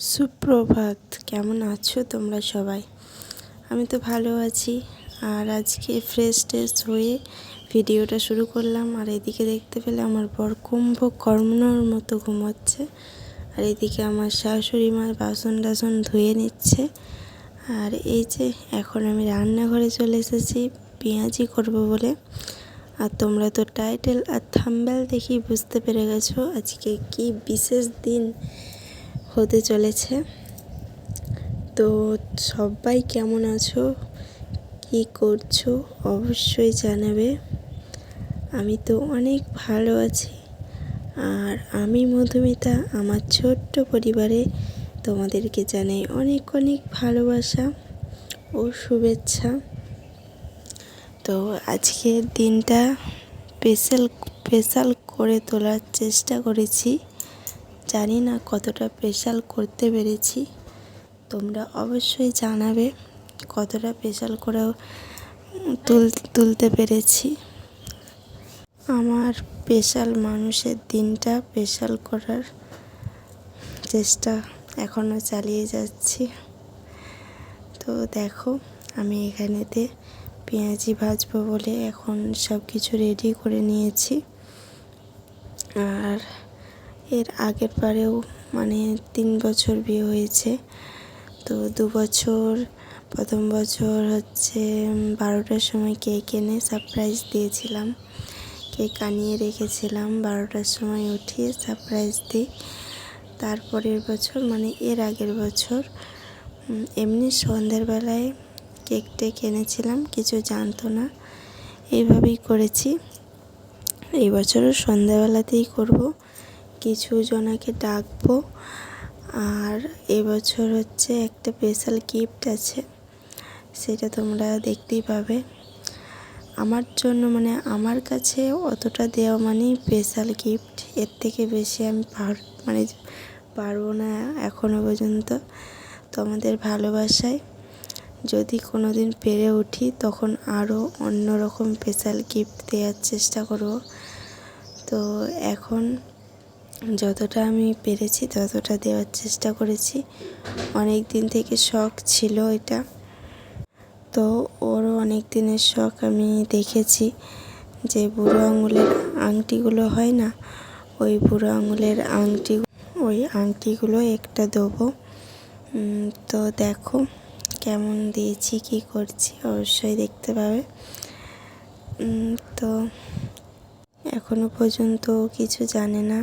সুপ্রভাত, কেমন আছো তোমরা সবাই? আমি তো ভালো আছি। আর আজকে ফ্রেশ ট্রেশ হয়ে ভিডিওটা শুরু করলাম। আর এদিকে দেখতে পেলে আমার বর কুম্ভ কর্মণর মতো ঘুমোচ্ছে। আর এদিকে আমার শাশুড়ি মার বাসন টাসন ধুয়ে নিচ্ছে। আর এই যে এখন আমি রান্নাঘরে চলে এসেছি, পেঁয়াজি করব বলে। আর তোমরা তো টাইটেল আর থাম্বেল দেখি বুঝতে পেরে গেছো আজকে কি বিশেষ দিন। হতে চলেছে। তো সবাই কেমন আছো? কি করছ? অবশ্যই জানাবে। আমি তো অনেক ভালো আছি। আর আমি মধুমিতা, আমার ছোট্ট পরিবারে তোমাদেরকে জানাই অনেক অনেক ভালোবাসা ও শুভেচ্ছা। তো আজকের দিনটা স্পেশাল স্পেশাল করে তোলার চেষ্টা করেছি। জানি না কতটা স্পেশাল করতে পেরেছি। তোমরা অবশ্যই জানাবে কতটা স্পেশাল করেও তুল, তুলতে পেরেছি। আমার স্পেশাল মানুষের দিনটা স্পেশাল করার চেষ্টা এখনও চালিয়ে যাচ্ছি। তো দেখো, আমি এখানেতে পেঁয়াজি ভাজবো বলে এখন সব কিছু রেডি করে নিয়েছি। আর এর আগের বারেও মানে তিন বছর বিয়ে হয়েছে। তো দু বছর, প্রথম বছর হচ্ছে বারোটার সময় কেক এনে সারপ্রাইজ দিয়েছিলাম। কেক আনিয়ে রেখেছিলাম, বারোটার সময় উঠিয়ে সারপ্রাইজ দিই। তারপরের বছর মানে এর আগের বছর এমনি সন্ধ্যের বেলায় কেক টেক এনেছিলাম, কিছু জানতো না। এইভাবেই করেছি। এই বছরও সন্ধ্যাবেলাতেই করব। কিছু জনাকে ডাকবো। আর এবছর হচ্ছে একটা স্পেশাল গিফট আছে, সেটা তোমরা দেখতেই পাবে। আমার জন্য মানে আমার কাছে অতটা দেওয়া মানেই স্পেশাল গিফট এর থেকে বেশি আমি পার মানে পারব না এখনও পর্যন্ত। তোমাদের ভালোবাসায় যদি কোনো দিন পেরে উঠি, তখন আরও অন্য রকম স্পেশাল গিফট দেওয়ার চেষ্টা করব। তো এখন যতটা আমি পেরেছি, ততটা দেওয়ার চেষ্টা করেছি। অনেক দিন থেকে শখ ছিল এটা। তো ওরও অনেক দিনের শখ আমি দেখেছি যে বুড়ো আঙুলের আংটিগুলো হয় না, ওই বুড়ো আঙুলের আংটি, ওই আংটিগুলো একটা দেবো। তো দেখো কেমন দিয়েছি, কি করছি, অবশ্যই দেখতে পাবে। তো এখনও পর্যন্ত কিছু জানে না।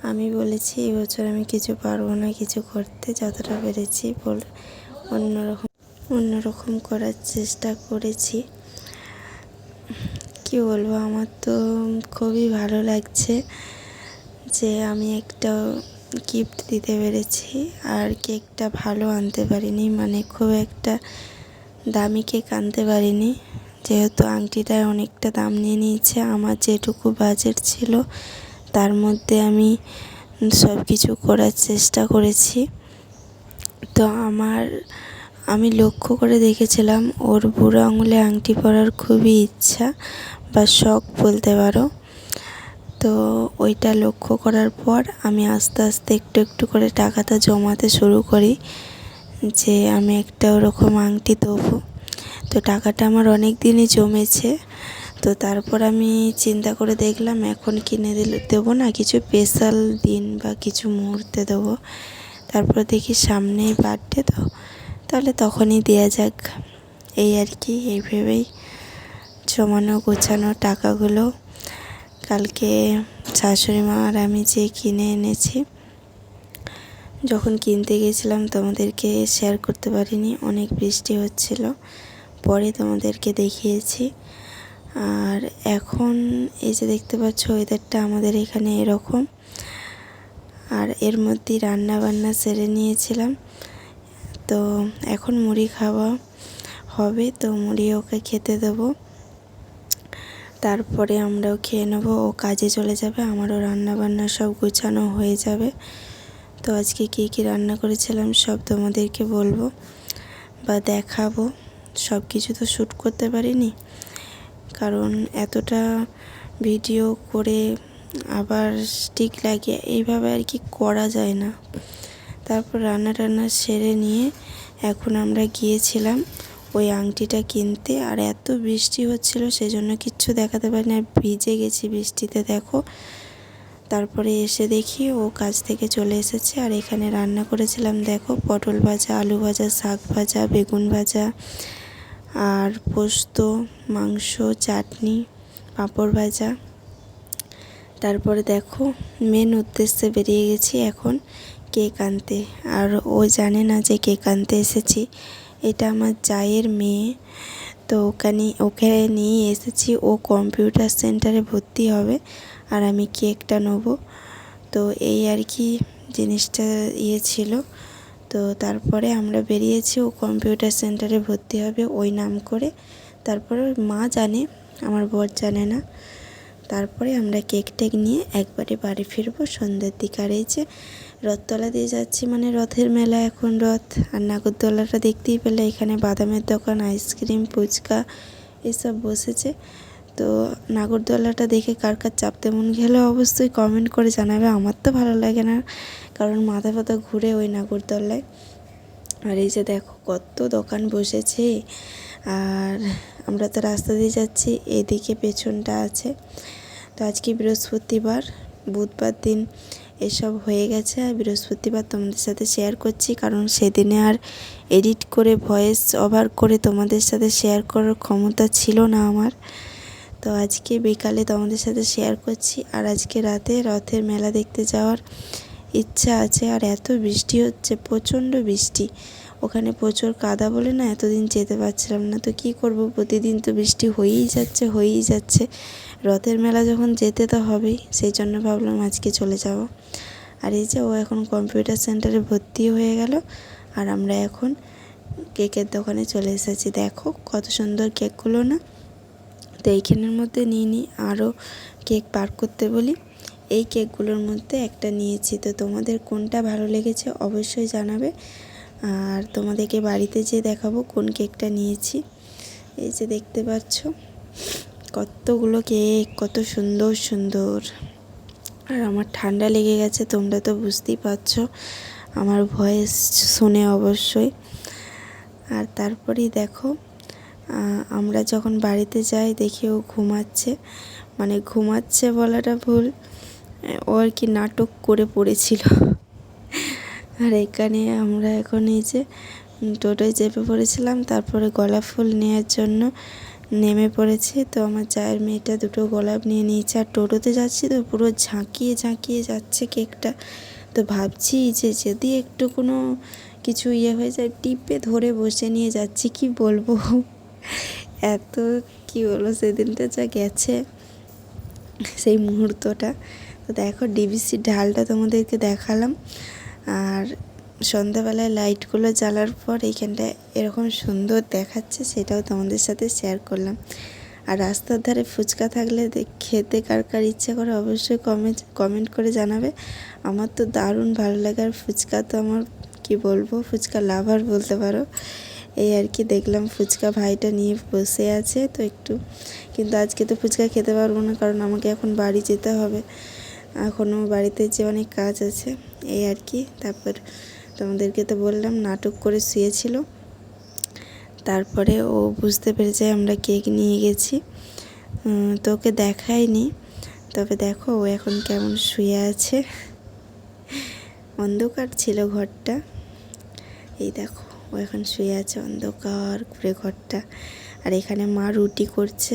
আমি বলেছি এবছর আমি কিছু পারব না, কিছু করতে। যতটা পেরেছি বল, অন্যরকম অন্যরকম করার চেষ্টা করেছি। কি বলব, আমার তো খুবই ভালো লাগছে যে আমি একটা গিফট দিতে পেরেছি, আর কেকটা ভালো আনতে পারিনি মানে খুব একটা দামি কেক আনতে পারিনি। যেহেতু আংটিটায় অনেকটা দাম নিয়ে নিয়েছে, আমার যেটুকু বাজেট ছিল তার মধ্যে আমি সব কিছু করার চেষ্টা করেছি। তো আমার, আমি লক্ষ্য করে দেখেছিলাম, ওর বুড়ো আঙুলে আংটি পরার খুবই ইচ্ছা বা শখ বলতে পারো। তো ওইটা লক্ষ্য করার পর আমি আস্তে আস্তে একটু একটু করে টাকাটা জমাতে শুরু করি যে আমি একটা ওরকম আংটি দেবো। তো টাকাটা আমার অনেক দিনই জমেছে। তো তারপর আমি চিন্তা করে দেখলাম, এখন কিনে দিলে, দেবো না, কিছু স্পেশাল দিন বা কিছু মুহূর্তে দেবো। তারপর দেখি সামনেই বার্থডে তো, তাহলে তখনই দেওয়া যাক। এই আর কি, এই ভেবেই জমানো গোছানো টাকাগুলো কালকে শাশুড়ি মা আর আমি যে কিনে এনেছি, যখন কিনতে গেছিলাম তোমাদেরকে শেয়ার করতে পারিনি, অনেক বৃষ্টি হচ্ছিল, পরে তোমাদেরকে দেখিয়েছি। আর এখন এই যে দেখতে পাচ্ছ ওয়েদারটা আমাদের এখানে এরকম। আর এর মধ্যেই রান্না বান্না সেরে নিয়েছিলাম। তো এখন মুড়ি খাওয়া হবে, তো মুড়ি ওকে খেতে দেবো। তারপরে আমরাও খেয়ে নেব, ও কাজে চলে যাবে, আমারও রান্না বান্না সব গুছানো হয়ে যাবে। তো আজকে কী কী রান্না করেছিলাম সব তোমাদেরকে বলব বা দেখাবো। সব কিছু তো শ্যুট করতে পারিনি। কারণ এতটা ভিডিও করে আবার স্টিক লাগিয়ে এইভাবে আর কি করা যায় না। তারপর রান্না টান্না সেরে নিয়ে এখন আমরা গিয়েছিলাম ওই আংটিটা কিনতে আর এত বৃষ্টি হচ্ছিল সেজন্য কিচ্ছু দেখাতে পারি না ভিজে গেছি বৃষ্টিতে, দেখো। তারপরে এসে দেখি ও কাজ থেকে চলে এসেছে আর এখানে রান্না করেছিলাম, দেখো, পটল ভাজা, আলু ভাজা, শাক ভাজা, বেগুন ভাজা আর পোস্ত, মাংস, চাটনি, পাঁপড় ভাজা। তারপরে দেখো মেন উদ্দেশ্যে বেরিয়ে গেছি এখন কেক আনতে। আর ও জানে না যে কেক আনতে এসেছি। এটা আমার জায়ের মেয়ে। তো ওখানে, ওকে নিয়ে এসেছি। ও কম্পিউটার সেন্টারে ভর্তি হবে আর আমি কেকটা নেব। তো এই আর কি জিনিসটা ইয়ে ছিল। তো তারপরে আমরা বেরিয়েছি, ও কম্পিউটার সেন্টারে ভর্তি হবে, ওই নাম করে। তারপরে মা জানে, আমার বর জানে না। তারপরে আমরা কেক টেক নিয়ে একবারে বাড়ি ফিরবো, সন্ধ্যের দিকে। আর এই যে রথতলা দিয়ে যাচ্ছি মানে রথের মেলা এখন রথ। আর নাগরদোলাটা দেখতেই পেলে, এখানে বাদামের দোকান আইসক্রিম ফুচকা, এসব বসেছে। তো নাগরদোলাটা দেখে কার কার চাপতে মন গেলে অবশ্যই কমেন্ট করে জানাবে, আমার তো ভালো লাগে না। কারণ মাথা ফাথা ঘুরে ওই নাগরদোলায় আর এই যে দেখো কত দোকান বসেছে। আর আমরা তো রাস্তা দিয়ে যাচ্ছি, এদিকে পেছনটা আছে। তো আজকে বৃহস্পতিবার, বুধবার দিন এসব হয়ে গেছে। আর বৃহস্পতিবার তোমাদের সাথে শেয়ার করছি, কারণ সেদিনে আর এডিট করে ভয়েস ওভার করে তোমাদের সাথে শেয়ার করার ক্ষমতা ছিল না আমার। তো আজকে বিকালে তোমাদের সাথে শেয়ার করছি। আর আজকে রাতে রথের মেলা দেখতে যাওয়ার ইচ্ছা আছে। আর এত বৃষ্টি হচ্ছে, প্রচণ্ড বৃষ্টি। ওখানে প্রচুর কাদা বলে না এতদিন যেতে পারছিলাম না। তো কি করব? প্রতিদিন তো বৃষ্টি হয়েই যাচ্ছে হয়েই যাচ্ছে। রথের মেলা যখন যেতে তো হবেই, সেই জন্য ভাবলাম আজকে চলে যাব। আর এই যে ও এখন কম্পিউটার সেন্টারে ভর্তি হয়ে গেল। আর আমরা এখন কেকের দোকানে চলে এসেছি। দেখো কত সুন্দর কেকগুলো না। তো এইখানের মধ্যে নিয়ে নিই, আরও কেক পার করতে বলি। এই কেকগুলোর মধ্যে একটা নিয়েছি। তো তোমাদের কোনটা ভালো লেগেছে অবশ্যই জানাবে। আর তোমাদেরকে বাড়িতে যেয়ে দেখাবো কোন কেকটা নিয়েছি। এই যে দেখতে পাচ্ছ, কতগুলো কেক, কত সুন্দর সুন্দর। আর আমার ঠান্ডা লেগে গেছে, তোমরা তো বুঝতেই পারছ। আমার ভয়েস শুনে অবশ্যই। আর তারপরেই দেখো আমরা যখন বাড়িতে যাই দেখি ও ঘুমাচ্ছে। মানে ঘুমাচ্ছে বলাটা ভুল। ও আর কি নাটক করে পড়েছিল। আর এখানে আমরা এখন এই যে টোটোয় চেপে পড়েছিলাম, তারপরে গোলাপ ফুল নেওয়ার জন্য নেমে পড়েছি। তো আমার চায়ের মেয়েটা দুটো গোলাপ নিয়ে নিয়েছে। আর টোটোতে যাচ্ছি তো পুরো ঝাঁকিয়ে ঝাঁকিয়ে যাচ্ছে কেকটা। তো ভাবছি যে যদি একটু কোনো কিছু ইয়ে হয়ে যায়, টিপে ধরে বসে নিয়ে যাচ্ছি, কি বলব? এত কি বলব সেদিনটা যা গেছে, সেই মুহূর্তটা। তো দেখো ডিবিসি ঢালটা তোমাদেরকে দেখালাম। আর সন্ধ্যাবেলায় লাইটগুলো জ্বালার পর এইখানটায় এরকম সুন্দর দেখাচ্ছে, সেটাও তোমাদের সাথে শেয়ার করলাম। আর রাস্তার ধারে ফুচকা থাকলে খেতে কার কার ইচ্ছা করে অবশ্যই কমেন্ট কমেন্ট করে জানাবে। আমার তো দারুণ ভালো লাগে আর ফুচকা তো আমার, কি বলব, ফুচকা লাভার বলতে পারো। এই আর কি দেখলাম ফুচকা ভাইটা নিয়ে বসে আছে, তো একটু। কিন্তু আজকে তো ফুচকা খেতে পারব না, কারণ আমাকে এখন বাড়ি যেতে হবে। এখনও বাড়িতে যে অনেক কাজ আছে, এই আর কি। তারপর তোমাদেরকে তো বললাম, নাটক করে শুয়েছিল। তারপরে ও বুঝতে পেরেছে আমরা কেক নিয়ে গেছি। তো ওকে দেখায়নি তবে দেখো ও এখন কেমন শুয়ে আছে। অন্ধকার ছিল ঘরটা। এই দেখো। ও এখন শুয়ে আছে অন্ধকার করে ঘরটা। আর এখানে মা রুটি করছে।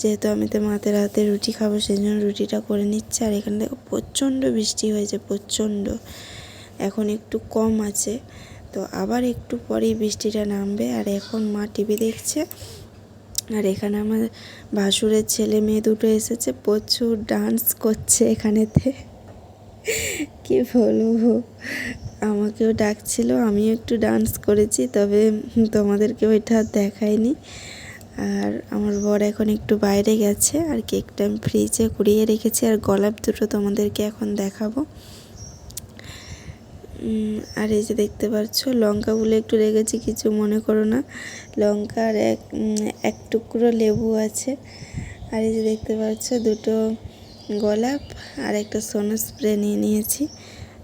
যেহেতু আমি তো মাতে রাতে রুটি খাব সেই জন্য রুটিটা করে নিচ্ছে। আর এখানে দেখো প্রচণ্ড বৃষ্টি হয়েছে, প্রচণ্ড। এখন একটু কম আছে। তো আবার একটু পরেই বৃষ্টিটা নামবে। আর এখন মা টিভি দেখছে। আর এখানে আমার ভাসুরের ছেলে মেয়ে দুটো এসেছে। প্রচুর ডান্স করছে এখানেতে। কি বলব? আমাকেও ডাকছিল, আমিও একটু ডান্স করেছি, তবে তোমাদেরকে ওইটা দেখায়নি আর আমার বর এখন একটু বাইরে গেছে, আর কেকটা আমি ফ্রিজে কুড়িয়ে রেখেছি, আর গোলাপ দুটো তোমাদেরকে এখন দেখাবো। আর এই যে দেখতে পাচ্ছ, লঙ্কা বলে একটু রেখেছি, কিছু মনে করো না। লঙ্কা আর এক এক টুকরো লেবু আছে। আর এই যে দেখতে পাচ্ছ, দুটো গোলাপ আর একটা সোনো স্প্রে নিয়ে নিয়েছি।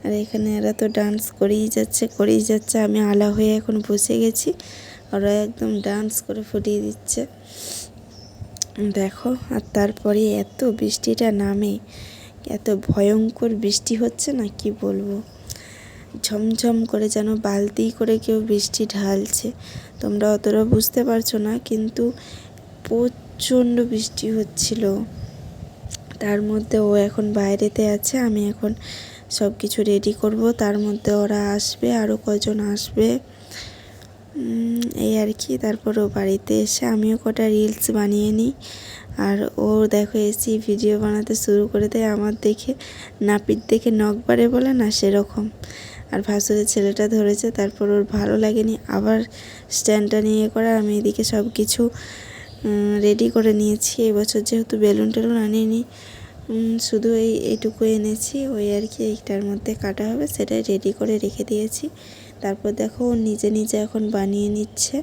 আর এখানে এরা তো ডান্স করেই যাচ্ছে করেই যাচ্ছে। আমি আলা হয়ে এখন বসে গেছি। ওরা একদম ডান্স করে ফুটিয়ে দিচ্ছে। দেখো, আর তারপরে এত বৃষ্টিটা নামে, এত ভয়ঙ্কর বৃষ্টি হচ্ছে না, কি বলব? ঝমঝম করে যেন বালতি করে কেউ বৃষ্টি ঢালছে। তোমরা অতটা বুঝতে পারছ না, কিন্তু প্রচণ্ড বৃষ্টি হচ্ছিল। তার মধ্যে ও এখন বাইরেতে আছে, আমি এখন সব কিছু রেডি করব। তার মধ্যে ওরা আসবে আরও কজন আসবে। এই আর কি। তারপর ও বাড়িতে এসে আমিও কটা রিলস বানিয়ে নিই। আর ও দেখো এসি ভিডিও বানাতে শুরু করে দেয়। আমার দেখে, নাপিত দেখে নখ বাড়ে বলে না, সেরকম। আর ভাসুরের ছেলেটা ধরেছে, তারপর ওর ভালো লাগেনি। আবার স্ট্যান্ডটা নিয়ে করে আমি এদিকে সব কিছু রেডি করে নিয়েছি। এবছর যেহেতু বেলুন টেলুন আনিনি শুধু এই এইটুকু এনেছি। ওই আর কি এইটার মধ্যে কাটা হবে, সেটাই রেডি করে রেখে দিয়েছি। তারপর দেখো, ও নিজে নিজে এখন বানিয়ে নিচ্ছে।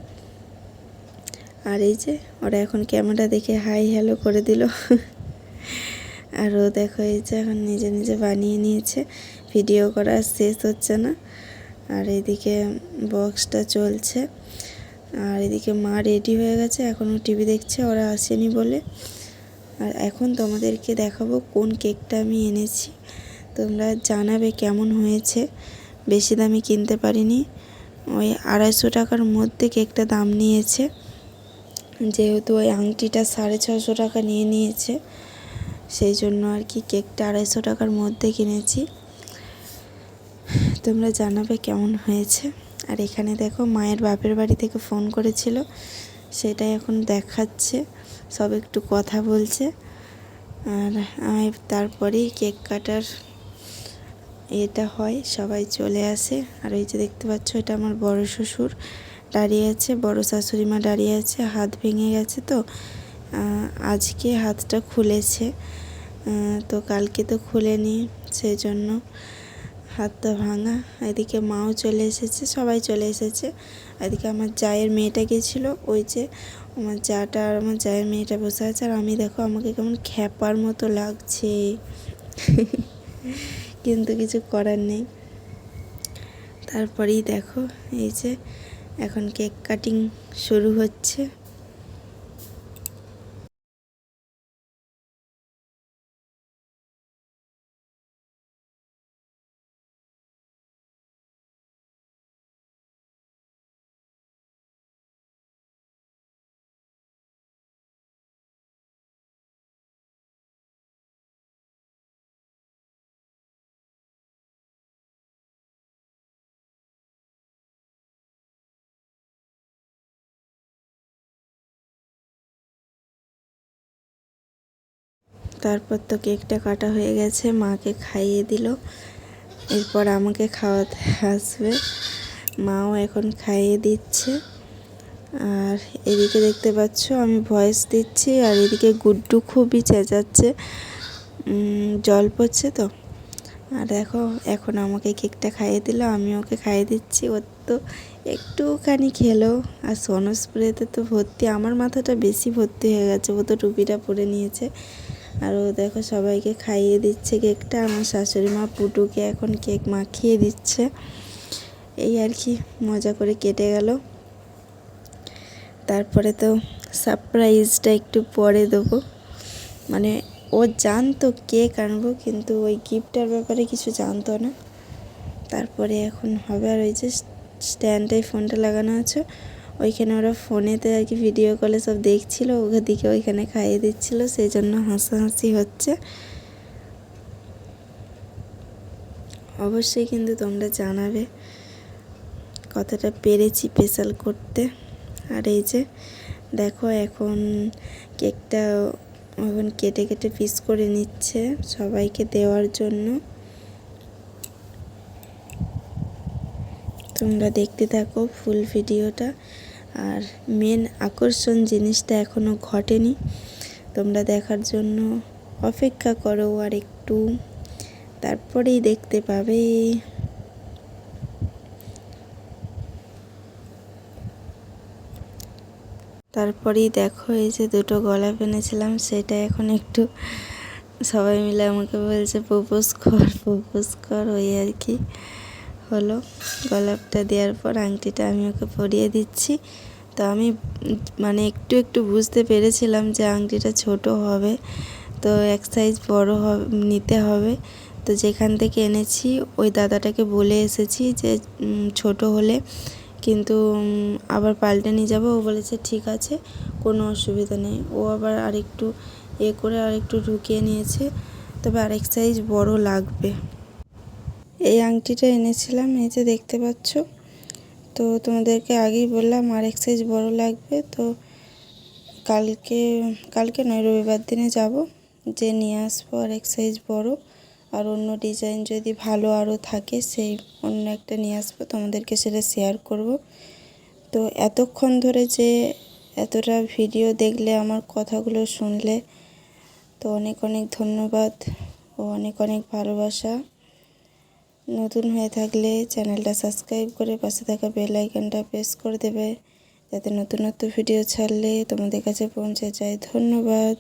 আর এই যে, ওরা এখন ক্যামেরা দেখে হাই হ্যালো করে দিল। আর ও দেখো, এই যে এখন নিজে নিজে বানিয়ে নিয়েছে। ভিডিও করা শেষ হচ্ছে না। আর এদিকে বক্সটা চলছে। আর এদিকে মা রেডি হয়ে গেছে। এখনও টিভি দেখছে, ওরা আসেনি বলে। আর এখন তোমাদেরকে দেখাবো কোন কেকটা আমি এনেছি। তোমরা জানাবে কেমন হয়েছে। বেশি দামি কিনতে পারিনি। ওই আড়াইশো টাকার মধ্যে কেকটা দাম নিয়েছে। যেহেতু ওই আংটিটা সাড়ে ছশো টাকা নিয়ে নিয়েছে, সেই জন্য আর কি কেকটা আড়াইশো টাকার মধ্যে কিনেছি। তোমরা জানাবে কেমন হয়েছে। আর এখানে দেখো মায়ের বাপের বাড়ি থেকে ফোন করেছিল, সেটাই এখন দেখাচ্ছে। সব একটু কথা বলছে। আর আমি তারপরেই কেক কাটার এটা হয়, সবাই চলে আসে। আর এই যে দেখতে পাচ্ছ, এটা আমার বড় শ্বশুর দাঁড়িয়ে আছে, বড় শাশুড়ি মা দাঁড়িয়ে আছে, হাত ভেঙে গেছে তো। আজকে হাতটা খুলেছে। তো কালকে তো খুলেনি সেই জন্য হাতটা ভাঙা, এদিকে মাও চলে এসেছে, সবাই চলে এসেছে। এদিকে আমার জায়ের মেয়েটা গেছিল, ওই যে আমার জাটা আর আমার জায়ের মেয়েটা বসে আছে, আর আমি দেখো আমাকে কেমন খ্যাপার মতো লাগছে। কিন্তু কিছু করার নেই। তারপরেই দেখো, এই যে এখন কেক কাটিং শুরু হচ্ছে। তারপর তো কেকটা কাটা হয়ে গেছে, মাকে খাইয়ে দিল। এরপর আমাকে খাওয়াতে আসবে। মাও এখন খাইয়ে দিচ্ছে। আর এদিকে দেখতে পাচ্ছ, আমি ভয়েস দিচ্ছি আর এদিকে গুড্ডু খুবই চেঁচাচ্ছে। জল পড়ছে তো। আর দেখো, এখন আমাকে কেকটা খাইয়ে দিল, আমি ওকে খাইয়ে দিচ্ছি। ওর তো একটুখানি খেলো। আর সোনো স্প্রেতে তো ভর্তি, আমার মাথাটা বেশি ভর্তি হয়ে গেছে। ও তো টুপিটা পরে নিয়েছে। আর ও দেখো সবাইকে খাইয়ে দিচ্ছে কেকটা। আমার শাশুড়ি মা পুটুকে এখন কেক মাখিয়ে দিচ্ছে। এই আর কি, মজা করে কেটে গেল। তারপরে তো সারপ্রাইজটা একটু পরে দেবো। মানে ও জানতো কেক আনব, কিন্তু ওই গিফটটার ব্যাপারে কিছু জানতো না। তারপরে এখন হবে আর ওই যে স্ট্যান্ডে ফোনটা লাগানো আছে। ওইখানে ওরা ফোনেতে আর কি ভিডিও কলে সব দেখছিল, ওদিকে ওইখানে খাইয়ে দিচ্ছিল সেই জন্য হাসাহাসি হচ্ছে। অবশ্যই কিন্তু তোমরা জানাবে কতটা পেরেছি স্পেশাল করতে। আর এই যে, দেখো এখন কেকটা এখন কেটে কেটে পিস করে নিচ্ছে সবাইকে দেওয়ার জন্য। তোমরা দেখতে থাকো ফুল ভিডিওটা আর মেন আকর্ষণ জিনিসটা এখনও ঘটেনি। তোমরা দেখার জন্য অপেক্ষা করো আর একটু। তারপরেই দেখতে পাবে। তারপরেই দেখো, এই যে দুটো গলা পেনেছিলাম, সেটা এখন একটু সবাই মিলে আমাকে বলছে, প্রপোজ কর প্রপোজ কর। ওই আর কি। হলো, গোলাপটা দেওয়ার পর আংটিটা আমি ওকে পরিয়ে দিচ্ছি। তো আমি মানে একটু একটু বুঝতে পেরেছিলাম যে আংটিটা ছোট হবে, তো এক সাইজ বড় হবে, নিতে হবে। তো যেখান থেকে এনেছি, ওই দাদাটাকে বলে এসেছি যে ছোট হলে কিন্তু আবার পাল্টে নিয়ে যাব। ও বলেছে, ঠিক আছে, কোনো অসুবিধা নেই। ও আবার আরেকটু এ করে আরেকটু ঢুকিয়ে নিয়েছে। তবে আরেক সাইজ বড় লাগবে। এই আংটিটা এনেছিলাম, এই যে দেখতে পাচ্ছ। তো তোমাদেরকে আগেই বললাম, আর এক সাইজ বড়ো লাগবে। তো কালকে কালকে নয়, রবিবার দিনে যাব, যে নিয়ে আসব আর এক সাইজ বড়ো। আর অন্য ডিজাইন যদি ভালো আরও থাকে, সেই অন্য একটা নিয়ে আসব, তোমাদেরকে সেটা শেয়ার করব। তো এতক্ষণ ধরে যে এতটা ভিডিও দেখলে, আমার কথাগুলো শুনলে, তো অনেক অনেক ধন্যবাদ ও অনেক অনেক ভালোবাসা। নতুন হয়ে থাকলে চ্যানেলটা সাবস্ক্রাইব করে পাশে থাকা বেল আইকনটা প্রেস করে দেবে, যাতে নতুনত্ব নতুন ভিডিও ছাড়লে তোমাদের কাছে পৌঁছে যায়। ধন্যবাদ।